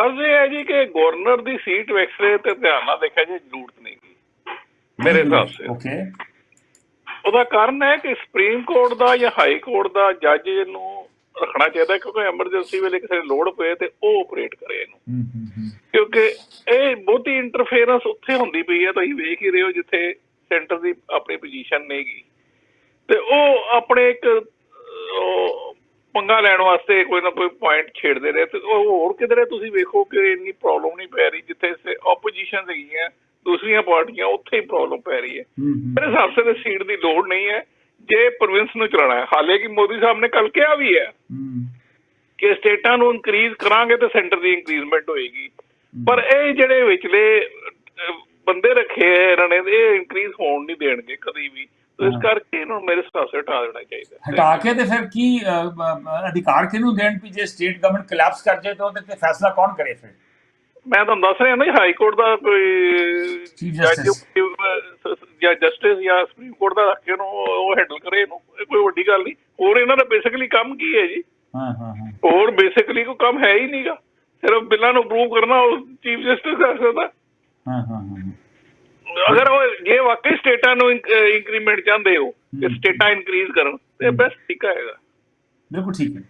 ਅਰਜ਼ ਹੈ ਜੀ ਕਿ ਗਵਰਨਰ ਦੀ ਸੀਟ ਵੇਖਰੇ ਤੇ ਧਿਆਨ ਨਾਲ ਦੇਖਿਆ ਜੇ ਜ਼ਰੂਰਤ ਨਹੀਂ। ਮੇਰੇ ਹਿਸਾਬ ਸੇ। ਓਕੇ। ਉਹਦਾ ਕਾਰਨ ਹੈ ਕਿ ਸੁਪਰੀਮ ਕੋਰਟ ਦਾ ਜਾਂ ਹਾਈ ਕੋਰਟ ਦਾ ਜੱਜ ਨੂੰ ਰੱਖਣਾ ਚਾਹੀਦਾ ਕਿਉਂਕਿ ਐਮਰਜੈਂਸੀ ਵੇਲੇ ਕਿਸੇ ਲੋੜ ਪਏ ਤੇ ਉਹ ਆਪਰੇਟ ਕਰੇ ਇਹਨੂੰ। ਕਿਉਂਕਿ ਇਹ ਬਹੁਤੀ ਇੰਟਰਫੇਰੈਂਸ ਉੱਥੇ ਹੁੰਦੀ ਪਈ ਹੈ ਤੁਸੀਂ ਵੇਖ ਹੀ ਰਹੇ ਹੋ ਜਿੱਥੇ ਸੈਂਟਰ ਦੀ ਆਪਣੀ ਪੋਜੀਸ਼ਨ ਨਹੀਂਗੀ। ਤੇ ਉਹ ਆਪਣੇ ਇੱਕ ਪੰਗਾ ਲੈਣ ਵਾਸਤੇ ਕੋਈ ਨਾ ਕੋਈ ਪੁਆਇੰਟ ਛੇੜਦੇ ਰਹੇ ਤੇ ਉਹ ਹੋਰ ਕਿਧਰੇ ਤੁਸੀਂ ਵੇਖੋ ਕਿ ਇੰਨੀ ਪ੍ਰੋਬਲਮ ਨਹੀਂ ਪੈ ਰਹੀ ਜਿੱਥੇ ਆਪੋਜੀਸ਼ਨ ਹੈਗੀਆਂ ਦੂਸਰੀਆਂ ਪਾਰਟੀਆਂ ਉੱਥੇ ਹੀ ਪ੍ਰੋਬਲਮ ਪੈ ਰਹੀ ਹੈ। ਮੇਰੇ ਹਿਸਾਬ ਸੇ ਸੀਟ ਦੀ ਲੋੜ ਨਹੀਂ ਹੈ। ਜੇ ਪ੍ਰੋਵਿੰਸ ਨੂੰ ਚਲਾਣਾ ਹੈ ਹਾਲੇ ਕਿ ਮੋਦੀ ਸਾਹਿਬ ਨੇ ਕੱਲ ਕਿਹਾ ਵੀ ਹੈ ਕਿ ਸਟੇਟਾਂ ਨੂੰ ਇਨਕਰੀਜ਼ ਕਰਾਂਗੇ ਤੇ ਸੈਂਟਰ ਦੀ ਇਨਕਰੀਜ਼ਮੈਂਟ ਹੋਏਗੀ। ਪਰ ਇਹ ਜਿਹੜੇ ਵਿਚਲੇ ਬੰਦੇ ਰੱਖੇ ਇਹਨਾਂ ਨੇ ਇਹ ਇਨਕਰੀਜ਼ ਹੋਣ ਨਹੀਂ ਦੇਣਗੇ ਕਦੀ ਵੀ। ਤੇ ਇਸ। ਕਰਕੇ ਇਹਨਾਂ ਨੂੰ ਮੇਰੇ ਹਿਸਾਬ ਸੇ ਹਟਾ ਦੇਣਾ ਚਾਹੀਦਾ ਹੈ। ਹਟਾ ਕੇ ਤੇ ਫਿਰ ਕੀ ਅਧਿਕਾਰ ਕਿਹਨੂੰ ਦੇਣ ਵੀ ਜੇ ਸਟੇਟ ਗਵਰਨਮੈਂਟ ਕੋਲੈਪਸ ਕਰ ਜਾਏ ਤਾਂ ਉਹਦੇ ਤੇ ਫੈਸਲਾ ਕੌਣ ਕਰੇ ਫਿਰ? ਮੈਂ ਤੁਹਾਨੂੰ ਦੱਸ ਰਿਹਾ ਨਾ ਹਾਈ ਕੋਰਟ ਦਾ ਕੋਈ। ਜਾਂ ਜਸਟਿਸ ਜਾਂ ਸੁਪਰੀਮ ਕੋਰਟ ਦਾ ਰੱਖ ਉਹਨੂੰ ਉਹ ਹੈਂਡਲ ਕਰੇ ਇਹਨੂੰ। ਇਹ ਕੋਈ ਵੱਡੀ ਗੱਲ ਨਹੀਂ। ਹੋਰ ਇਹਨਾਂ ਦਾ ਬੇਸਿਕਲੀ ਕੰਮ ਕੀ ਹੈ ਜੀ? ਹਾਂ ਹਾਂ ਹਾਂ। ਹੋਰ ਬੇਸਿਕਲੀ ਕੋਈ ਕੰਮ ਹੈ ਹੀ ਨਹੀਂਗਾ ਸਿਰਫ ਬਿੱਲਾਂ ਨੂੰ ਅਪਰੂਵ ਕਰਨਾ ਉਹ ਚੀਫ ਜਸਟਿਸ ਕਰ ਸਕਦਾ ਹਾਂ ਹਾਂ ਹਾਂ। ਅਗਰ ਉਹ ਜੇ ਵਾਕਈ ਸਟੇਟਾਂ ਨੂੰ ਇੰਕਰੀਮੈਂਟ ਚਾਹੁੰਦੇ ਹੋ। ਸਟੇਟਾਂ ਇਨਕਰੀਜ਼ ਕਰਨ ਤੇ ਬੈਸਟ ਤਰੀਕਾ ਹੈਗਾ। ਬਿਲਕੁਲ ਠੀਕ ਹੈ।